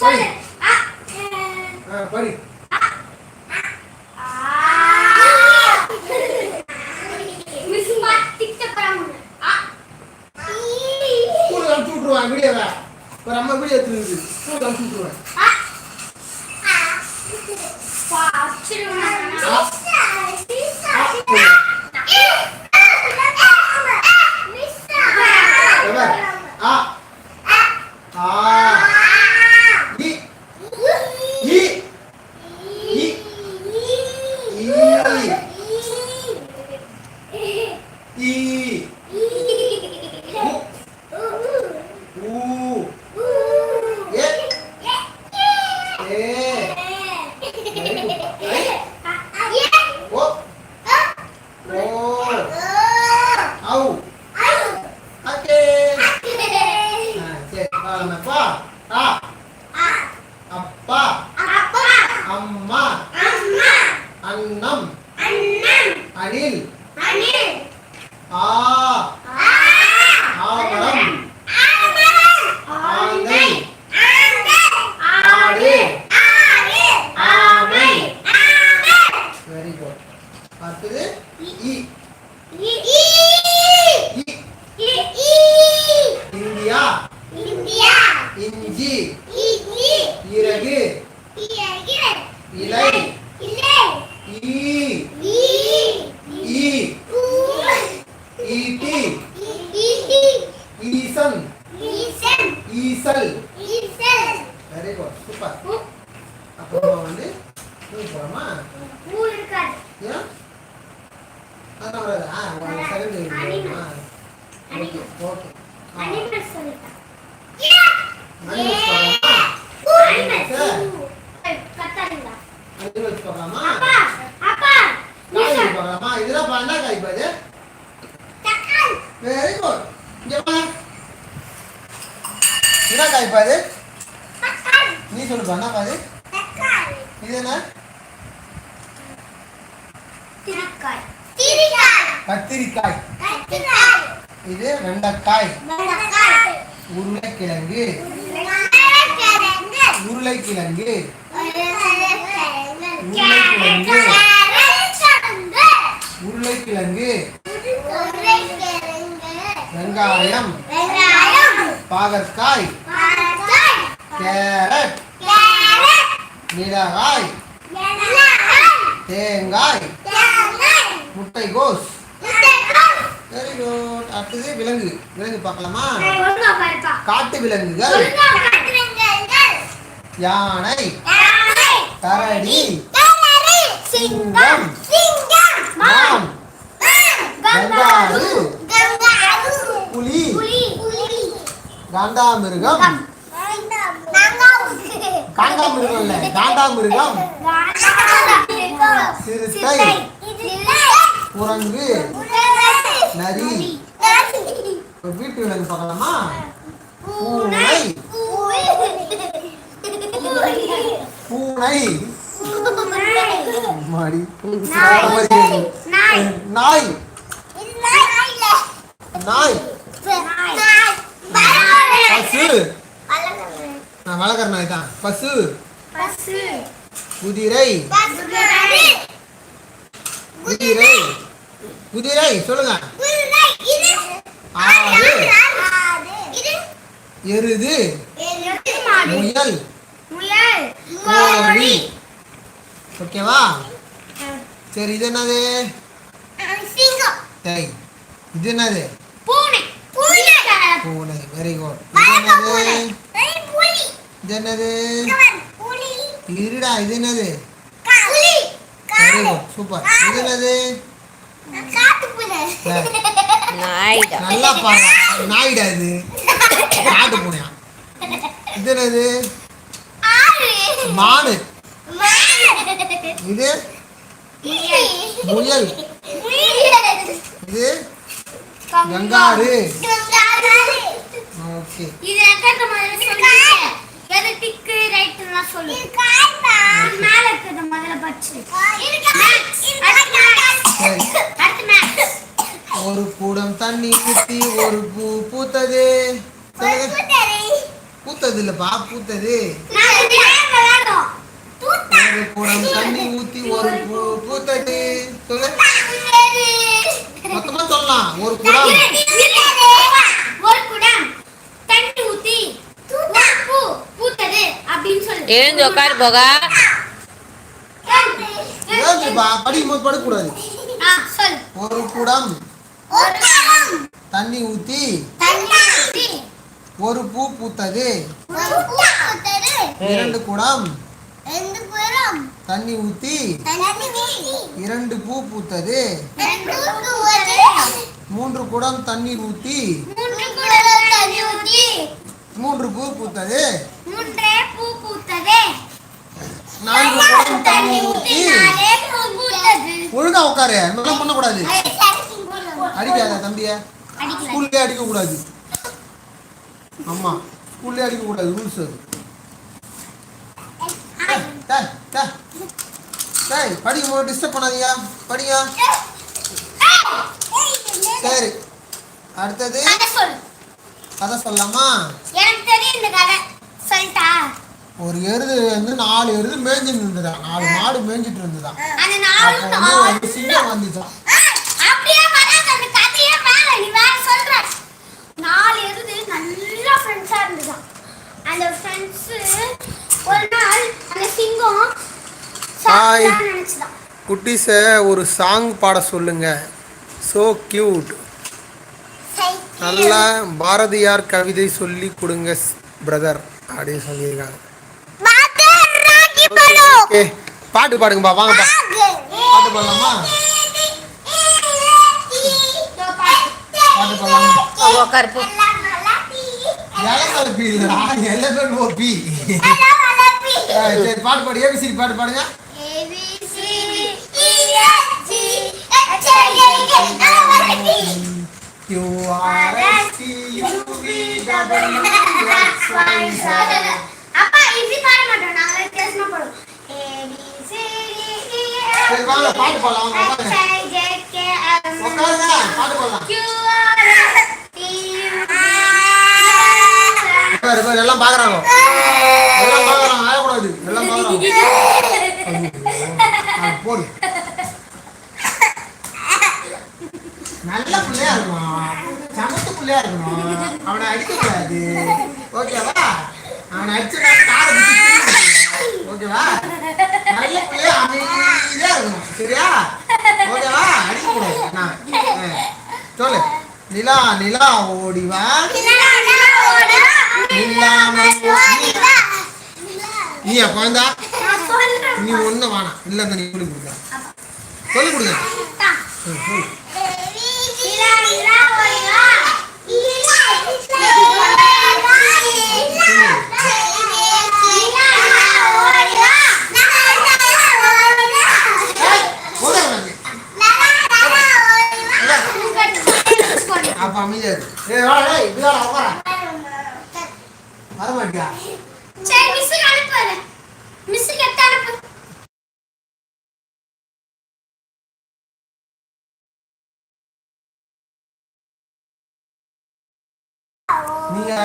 சொல்லு அ இ பார்க்கலாமா அனிமல்ஸ் பார்க்கலாமா காய்கறி பார்க்கலாமா இதெல்லாம் பா- என்ன காய் பாது வெரி குட் இங்க வா என்ன காய் பாது நீ சொல்லுப்பா என்ன பாது இது என்ன கத்திரிக்காய் இது வெண்டைக்காய் உருளைக்கிழங்கு உருளைக்கிழங்கு உருளைக்கிழங்கு வெங்காயம். பாகற்காய். கேரட். மிளகாய். தேங்காய். முட்டைகோஸ். வெரி குட் அடுத்தது விலங்கு. விலங்கு பார்க்கலாமா? காட்டு விலங்குகள். யானை. கரடி சிங்கம். மான். கங்காரு. புலி. காண்டாமிருகம் காண்டாமிருகம். இல்ல காண்டாமிருகம். சிறுத்தை. குரங்கு. நரி. வீட்டு விலங்கு பார்க்கலாமா? பூனை. பூனை. மாடி. நாய். நாய். பசு. நான் வளர்க்குற நாய் தான். பசு. குதிரை. குதிரை. குதிரை சொல்லுங்க. ஆடு. எருது. முயல். கோழி. ஓகேவா? சரி இது என்னது? டேய் இது என்னது? பூனை. வெரி குட் இது என்னது? இருடா இது என்னது? வெரி குட் சூப்பர் இது என்னது? நல்லா பாரு. நாயிடா இது. காட்டு பூனையா இது என்னது? மானு. இது? முயல். இது? கங்காரு. ஓகே. இது எக்கத்த முதல்ல சொல்லு எது டிக்கு ரைட்லாம் சொல்லு. மேல இருக்கிறத முதல்ல பச்சு. சரி. அடுத்து மேக்ஸ் ஒரு கூடம் தண்ணி ஊத்தி ஒரு பூ பூத்தது. சொல்லுங்க. பூ பூத்தது இல்லப்பா பூத்தது. ஒரு குடம் தண்ணி ஊத்தி ஒரு பூ பூத்தது சொல்லு. மொத்தமா சொல்லலாம். ஒரு குடம். ஒரு குடம். தண்ணி ஊத்தி ஒரு பூ பூத்தது அப்படின்னு சொல்லு. எழுந்து உட்காரு போகா. படிக்கும் போது படக்கூடாது ஒரு குடம். ஒரு குடம். தண்ணி ஊத்தி தண்ணி ஊத்தி ஒரு பூ பூத்தது. இரண்டு குடம் ரெண்டு குடம். தண்ணி ஊத்தி தண்ணி ஊத்தி. இரண்டு பூ பூத்தது. மூன்று குடம் தண்ணீர் ஊத்தி மூன்று குடம் தண்ணி ஊத்தி. மூன்று பூ பூத்தது. நான்கு குடம் தண்ணி ஊத்தி. ஒழுங்கா உட்காரு நல்லா பண்ணக்கூடாது. அடிக்காத தம்பிய. ஸ்கூல்லே அடிக்க கூடாது ஆமா ஸ்கூல்லே அடிக்க கூடாது ரூல்ஸ் அது. டேய் படிக்கும் போது டிஸ்டர்ப் பண்ணாதீங்க. படிங்க. சரி. அடுத்தது? கதை சொல்லு. கதை சொல்லலாமா? எனக்கு தெரியும் இந்த கதை. சொல்லிட்டா? ஒரு எருது வந்து நாலு எருது மேய்ஞ்சிட்டு இருந்ததா? நாலு மாடு மேய்ஞ்சிட்டு இருந்ததா? ஒரு சிங்கம் சொல்ற. நாலு எருது நல்ல ஃப்ரெண்ட்ஸா இருந்துதான் அந்த ஃப்ரெண்ட்ஸ் ஒரு நாள் அந்த நினைச்சுதான் குட்டீஸை ஒரு சாங் பாட சொல்லுங்க ஸோ கியூட் நல்லா பாரதியார் கவிதை சொல்லி கொடுங்க பிரதர் அப்படின்னு சொல்லியிருக்காங்க ஓகே பாட்டு பாடுங்கப்பா வாங்கப்பா பாட்டு பாடலாமா பாட்டு பாடலாமா பாட்டு பாடு ஏபிசிடி பாட்டு பாடுங்க U R S T U V W X Y Z அப்பா இப்படி பாட மாட்டோம் நாங்க வித்தியாசமா பாடுவோம் A B C D E F சரி வாங்க பாட்டு பாடலாம் வாங்க H உட்காருங்க I J K L M N உட்காருங்க பாட்டு பாடலாம் Q R S T U V உட்காரு உட்காரு எல்லாம் பாக்குறாங்க எல்லாம் பாக்குறாங்க ஆயக்கூடாது எல்லாம் பாக்குறாங்க போடு நல்ல பிள்ளையா இருக்கணும். சமத்து பிள்ளையா இருக்கணும். அவனை அடிக்கக்கூடாது. ஓகேவா? அவனை அடிச்சு காரை ஓகேவா? நல்ல பிள்ளையா அமைதியா இருக்கணும். சரியா? ஓகேவா? அடிக்கக்கூடாது. நான் ஆ, சொல்லு. நிலா நிலா ஓடிவா. நீ குழந்தா? நீ ஒண்ணு வேணாம். இல்ல நீ சொல்லி கொடுங்க. சொல்லி. கொடுங்க அப்ப அமைதியா இரு. ஏய், வா, டேய், இப்படி உட்கார. வர மாட்டியா சரி மிஸ் அனுப்புறேன்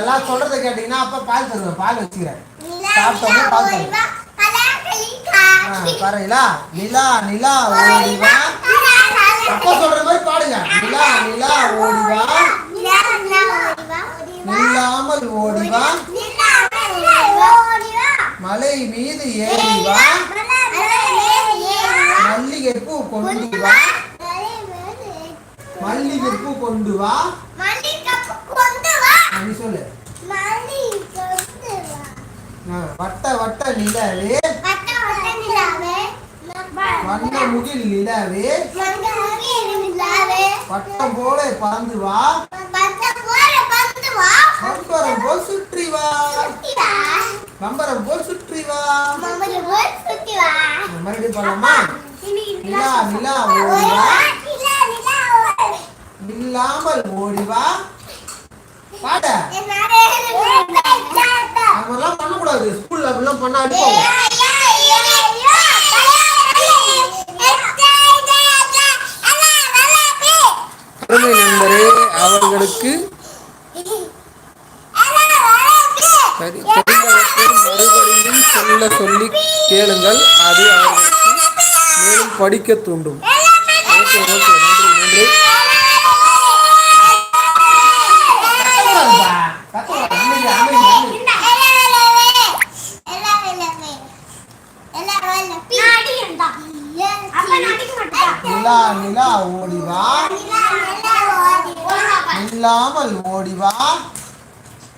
எல்லாம் சொல்றத கேட்டீங்கன்னா அப்ப பால் தருவேன் பால் வச்சுக்கிறேன். சாப்பிட்டோன்னே பால் தருவேன். பாருங்களா. நிலா நிலா ஓடிவா அப்பா சொல்ற மாதிரி பாடுங்க. நிலா நிலா ஓடிவா நில்லாமல் ஓடிவா மலை மீது ஏறிவா மல்லிகை பூ கொண்டு வா. மல்லிகை பூ கொண்டு வா. நீ சொல்லு. வட்ட வட்ட நிலவே. வண்ண முகில் நிலவே. வட்டம் போல பறந்து வா. பம்பரம் போல் சுற்றி வா. பம்பரம் போல் சுற்றி வா. மறுபடியும் பண்ணலாமா நிலா நிலா ஓடிவா. நில்லாமல் ஓடிவா. பாட. அதெல்லாம் பண்ணக்கூடாது. ஸ்கூல்ல அப்படிலாம் அருமை நண்பரே அவர்களுக்கு மறுபடியும் சொல்ல சொல்லி கேளுங்கள். அது அவர்களுக்கு மேலும் படிக்க தூண்டும். ஓகே ஓகே நன்றி நன்றி நிலா நிலா ஓடி வா இல்லாமல் ஓடி வா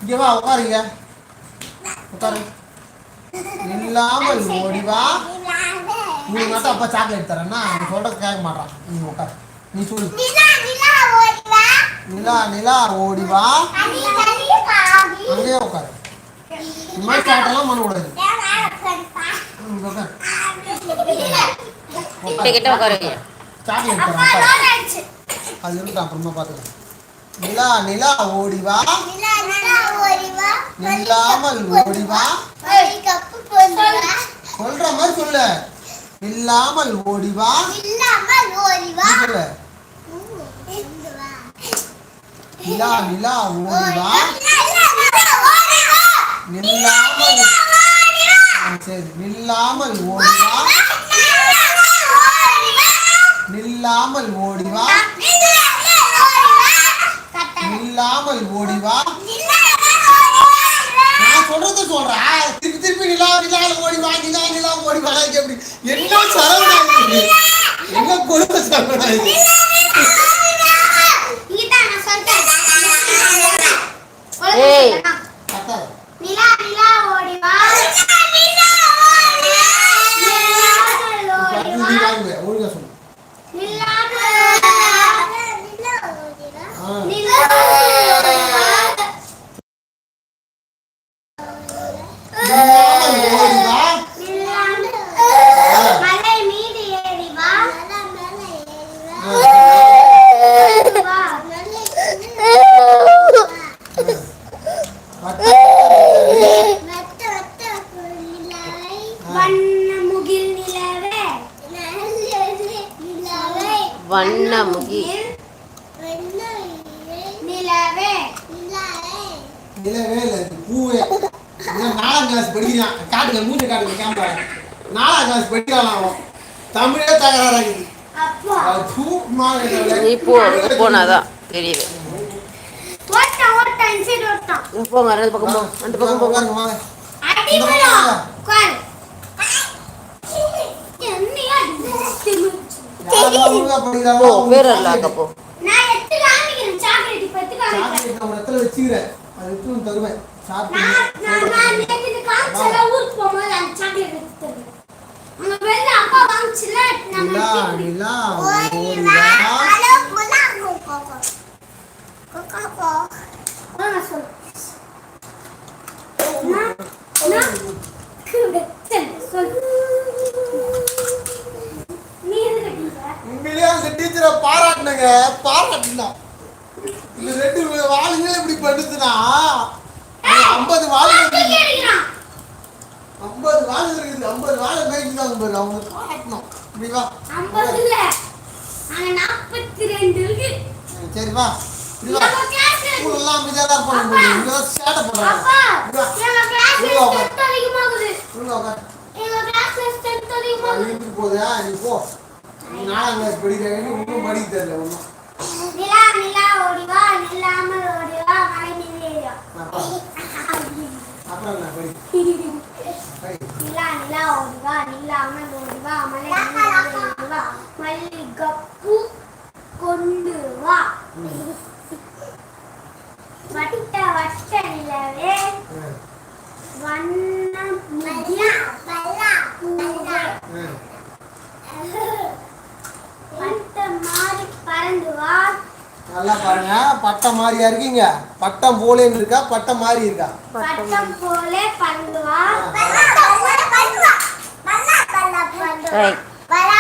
இங்க வா உட்காருங்க. உட்காரு. இல்லாமல் ஓடி வா. நீ மட்டும் அப்பா சாக்லேட் தரேன்னா அவன் சொல்றது கேட்க மாட்டான். நீ உட்காரு. நீ சொல்லு. நிலா நிலா ஓடி வா. அங்கேயே உட்காரு. இந்த மாதிரி சாட்டெல்லாம் பண்ணக்கூடாது உட்காரு. சாக்லேட் தரேன் அது இருக்கட்டும் அப்புறமா பார்த்துக்கலாம். நிலா நிலா ஓடி வா இல்லாமல் ஓடி வா சொல்ற மாதிரி சொல்லு. இல்லாமல் ஓடி வா நீ சொல்லு. நிலா நிலா ஓடி வா நில்லாமல் சரி. நில்லாமல் ஓடி வா நில்லாமல் ஓடி வா நில்லாமல் ஓடி வா. நான் சொல்றது சொல்றேன். திருப்பி திருப்பி நிலா நிலா ஓடி வா நிலா நிலா ஓடி வா இது எப்படி என்ன சரவணா என்ன கொடுமை சரவணா இது? ஏய். நிலா நிலா ஓடி வா நிலாமல் ஓடி நீ வா வாங்க ஒழுங்கா சொல்லு நிலாமல் ஆ. நில்லாமல் ஓடி வா மலை மீது ஏறி வா ஆ, வா கத்தாத. வண்ண முகில் நிலவே வண்ண முகி நிலவே இல்லவே இல்லை பூவே. நாலாம் கிளாஸ் படிக்கிறான். காட்டுங்க மூஞ்சி காட்டுங்க கேமரா நாலாம் கிளாஸ் படிக்கிறான் அவன். தமிழே பூ போ அங்க போனாதான் தெரியுது. போங்க அந்த பக்கம் போ அந்த பக்கம் போங்க. அடிபடும் உட்கார் என்னையா இது? யாரெல்லாம் ஒழுங்கா படிக்கிறாங்களோ போ அவங்க பேர் அல்லாக்க போ நான் எடுத்து காமிக்கிறேன் சாக்லேட் நான் இடத்துல வச்சுக்கிறேன். அது எடுத்து வந்து தருவேன். போகும்போது அந்த டீச்சரை? பாராட்டுனங்க. இந்த ரெண்டு வாளுங்களே இப்படி பண்ணுதுன்னா ஐம்பது அடிக்கிறான். ஐம்பது வாழை இருக்குது ஐம்பது வாழை மேய்க்குதாங்க பாரு அவங்க காட்டணும். இப்படி வா. ஐம்பது இல்ல. அங்க நாற்பத்தி ரெண்டு இருக்கு சரி வா. இப்படி வா. நம்ம கிளாஸ்ல ஸ்கூல் எல்லாம் அமைதியாக தான் இருப்பாங்க போல. இங்க தான் சேட்டை பண்ணுறாங்க போகுதா நீ போ. நாலாம் கிளாஸ் படிக்கிறேன் ஒன்றும் படிக்க தெரியல ஒன்றும் ஓடிவா ஓடிவா மலை மீது அப்புறம் நிலா நிலா ஓடிவா நில்லாமல் ஓடிவா மலை மீது மல்லிகப்பூ கொண்டு வா வட்ட வட்ட நிலவே வண்ணம் வண்ண முகில் மாறி பறந்து வா நல்லா பாருங்க. பட்டம் மாதிரியா இருக்கீங்க. பட்டம் போலேன்னு இருக்கா? பட்டம் மாதிரி இருக்கா? பட்டம் போலே பறந்து வா. ரைட் வரா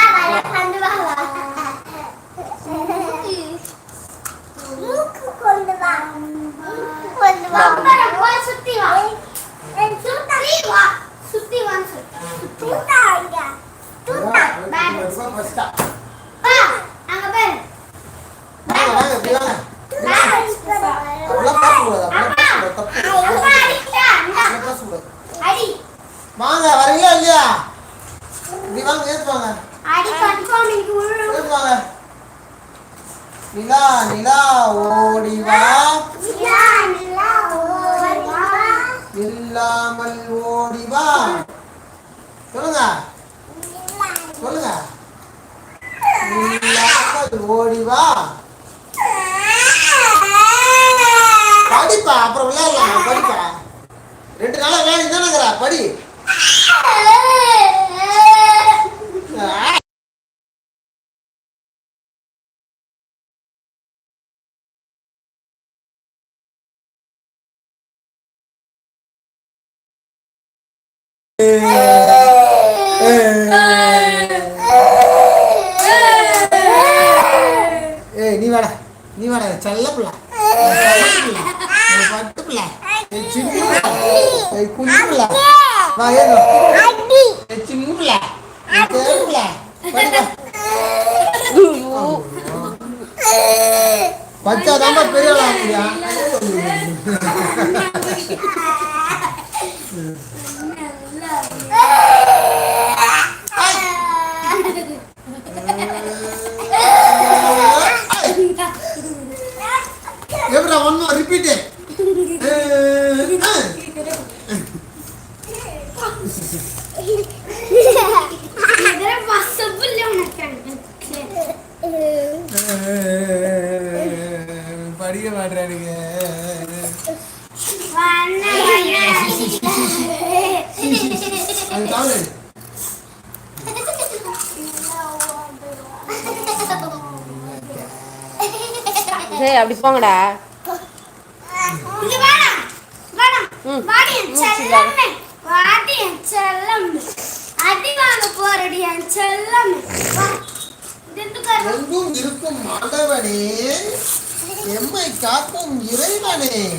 வாங்க வரீங்களா இல்லையா இப்படி வாங்க ஏத்து வாங்க வாங்க நிலா நிலா நிலா ஓடி வா இல்லாமல் ஓடி வா சொல்லுங்க சொல்லுங்க இல்லாமல் ஓடி வா. படிப்பா அப்புறம் விளையாடலாம். படிப்பா ரெண்டு நாளா வேலைக்கு தானேங்கிறா படி. Yeah நீ வாடா நீ வாடா செல்ல பிள்ளை பட்டு பிள்ளை ஏய், சின்ன ஆகுறியா? எப்படா ஒன் மோர் ரிப்பீட் படிக்க மாட்டானுங்க அது தாங்க சரி அப்படி போங்கடா இங்க வேணாம், வேணாம். ம். வாடி என் ம், செல்லமே. வாடி என் செல்லமே. அடி வாங்க போறடி என் செல்லமே. வா. இது எதுக்கு வர? எங்கும் இருக்கும் ஆண்டவனே. எம்மை காக்கும் இறைவனே.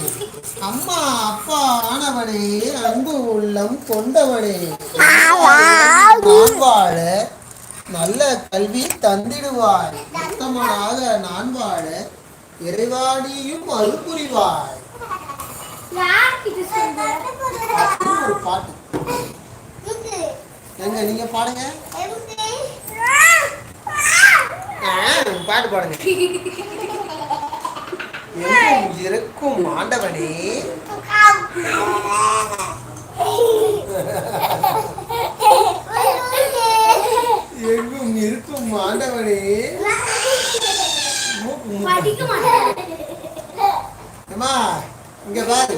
அம்மா அப்பா ஆனவனே. அன்பு உள்ளம் கொண்டவனே. நான் வாழ நல்ல கல்வி தந்திடுவாய். உத்தமனாக நான் வாழ இறைவாணியும் அருள் புரிவாய் ஒரு பாட்டு. எங்க நீங்க பாடுங்க. ஆ, பாட்டு பாடுங்க. இருக்கும் ஆண்டவனே. எங்கும் இருக்கும் ஆண்டவனே. படிக்க மாட்டேன். இங்க பாரு.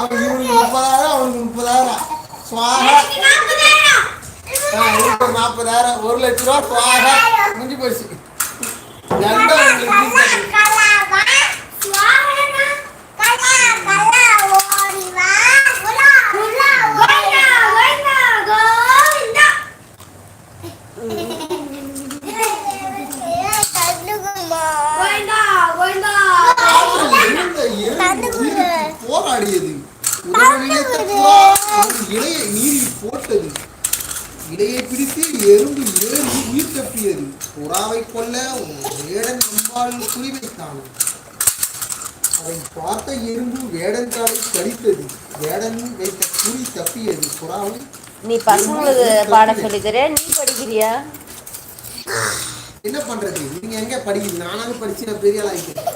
அவன் இவனுக்கு முப்பதாயிரம் அவனுக்கு முப்பதாயிரம் சுவாகா இவனுக்கு ஒரு நாற்பதாயிரம் ஒரு லட்ச ரூபா சுவாகா முடிஞ்சு போச்சு எந்த போராடியது இலையை நீரில் போட்டது. இலையை பிடித்து எறும்பு ஏறி உயிர் தப்பியது. புறாவை கொல்ல வேடன் அம்பாள் குறி வைத்தான் அதை பார்த்த எறும்பு வேடன் காலை கடித்தது. வேடன் வைத்த குறி தப்பியது. புறாவை நீ பசங்களுக்கு பாடம் சொல்லி தர நீ படிக்கிறியா? என்ன பண்றது? நீங்க எங்க படிக்கிறீங்க? நானாவது படிச்சு நான் பெரிய ஆள் ஆயிட்டேன்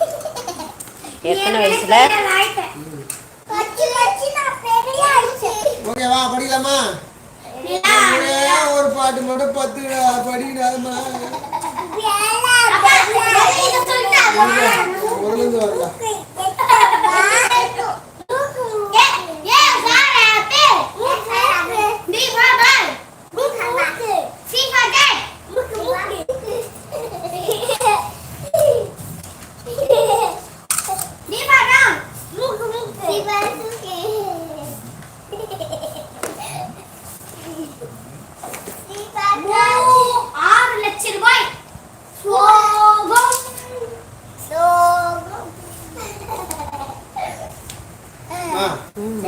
எத்தனை வயசுல? படிக்கலாமா ஒரே ஒரு பாட்டு மட்டும் பத்து படிக்கலாமா ஒழுங்கு வரல.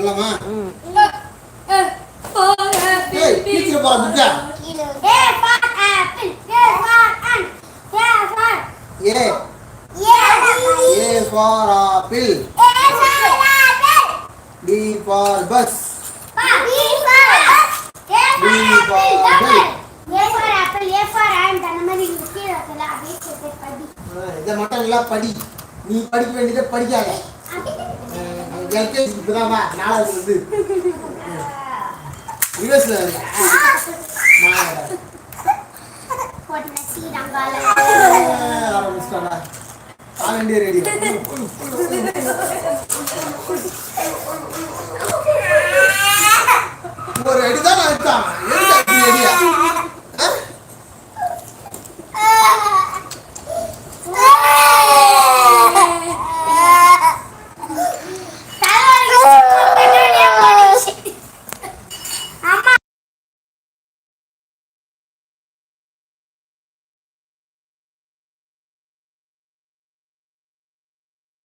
சொல்லலாமா A A for apple D for bus இத மட்டும் நல்லா படி நீ படிக்க வேண்டியதை படிக்காத எல்கேஜி இப்பதாமா நாலாவது வந்து யூஎஸ்ல ஆல் இண்டியா ரேடியோ. ஒரு அடிதான் அழுத்தான்.